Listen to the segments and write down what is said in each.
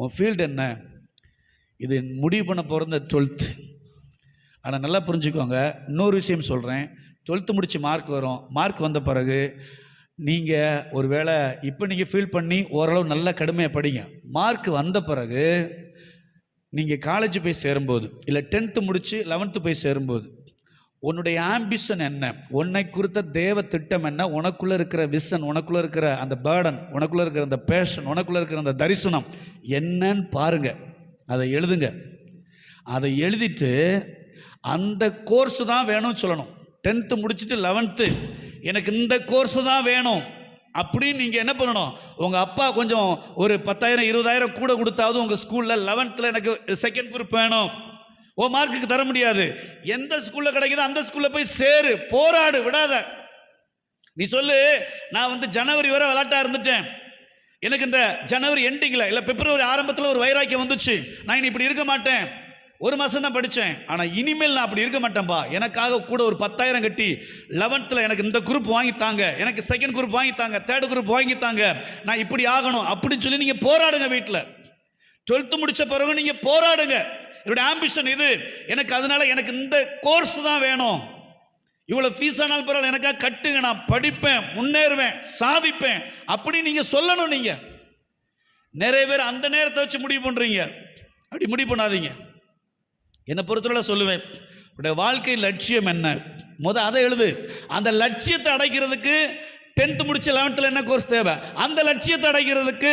உன் ஃபீல்டு என்ன? இது முடிவு பண்ண பிறந்த டுவெல்த்து ஆனால் நல்லா புரிஞ்சுக்கோங்க. இன்னொரு விஷயம் சொல்கிறேன் டுவெல்த்து முடித்து மார்க் வரும். மார்க் வந்த பிறகு நீங்கள் ஒரு வேளை இப்போ நீங்கள் ஃபீல் பண்ணி ஓரளவு நல்ல கடுமையாக படிங்க. மார்க் வந்த பிறகு நீங்கள் காலேஜ் போய் சேரும்போது இல்லை டென்த்து முடித்து லெவன்த்து போய் சேரும்போது உன்னுடைய ஆம்பிஷன் என்ன? உன்னை குறித்த தேவ திட்டம் என்ன? உனக்குள்ளே இருக்கிற விசன் உனக்குள்ளே இருக்கிற அந்த பேர்டன் உனக்குள்ளே இருக்கிற அந்த பேஷன் உனக்குள்ளே இருக்கிற அந்த தரிசனம் என்னன்னு பாருங்க. அதை எழுதுங்க. அதை எழுதிட்டு அந்த கோர்ஸ் தான் வேணும்னு சொல்லணும். டென்த்து முடிச்சுட்டு லெவன்த்து எனக்கு இந்த கோர்ஸ் தான் வேணும் அப்படின்னு நீங்கள் என்ன பண்ணணும்? உங்கள் அப்பா கொஞ்சம் ஒரு பத்தாயிரம் இருபதாயிரம் கூட கொடுத்தாவது உங்கள் ஸ்கூலில் லெவன்த்தில் எனக்கு செகண்ட் குரூப் வேணும். ஓ மார்க்குக்கு தர முடியாது. எந்த ஸ்கூலில் கிடைக்குதோ அந்த ஸ்கூலில் போய் சேரு போராடு விடாத. நீ சொல்லு நான் வந்து ஜனவரி வரை விளாட்டாக இருந்துட்டேன். எனக்கு இந்த ஜனவரி எண்டிங்கில் இல்லை பிப்ரவரி ஆரம்பத்தில் ஒரு வைராக்கியம் வந்துச்சு. நான் இனி இப்படி இருக்க மாட்டேன். ஒரு மாதம் தான் படித்தேன் ஆனால் இனிமேல் நான் அப்படி இருக்க மாட்டேன்ப்பா எனக்காக கூட ஒரு பத்தாயிரம் கட்டி லெவன்த்தில் எனக்கு இந்த குரூப் வாங்கித்தாங்க எனக்கு செகண்ட் குரூப் வாங்கித்தாங்க தேர்ட் குரூப் வாங்கித்தாங்க நான் இப்படி ஆகணும் அப்படின்னு சொல்லி நீங்கள் போராடுங்க வீட்டில் டுவெல்த்து முடித்த பிறகு நீங்கள் போராடுங்க. என்னுடைய ஆம்பிஷன் இது. எனக்கு அதனால எனக்கு இந்த கோர்ஸ் தான் வேணும். இவ்வளோ ஃபீஸ் ஆனாலும் பரவாயில்ல. எனக்காக கட்டுங்க. நான் படிப்பேன் முன்னேறுவேன் சாதிப்பேன். அப்படி நீங்கள் சொல்லணும் நீங்கள் நிறைய பேர் அந்த நேரத்தை வச்சு முடிவு பண்ணுறீங்க அப்படி முடிவு பண்ணாதீங்க. என்னை பொறுத்தவரை சொல்லுவேன். உடைய வாழ்க்கை லட்சியம் என்ன? முத அதை எழுது. அந்த லட்சியத்தை அடைக்கிறதுக்கு டென்த்து முடிச்சு லெவன்த்தில் என்ன கோர்ஸ் தேவை? அந்த லட்சியத்தை அடைக்கிறதுக்கு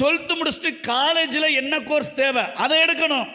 டுவெல்த்து முடிச்சுட்டு காலேஜில் என்ன கோர்ஸ் தேவை? அதை எடுக்கணும்.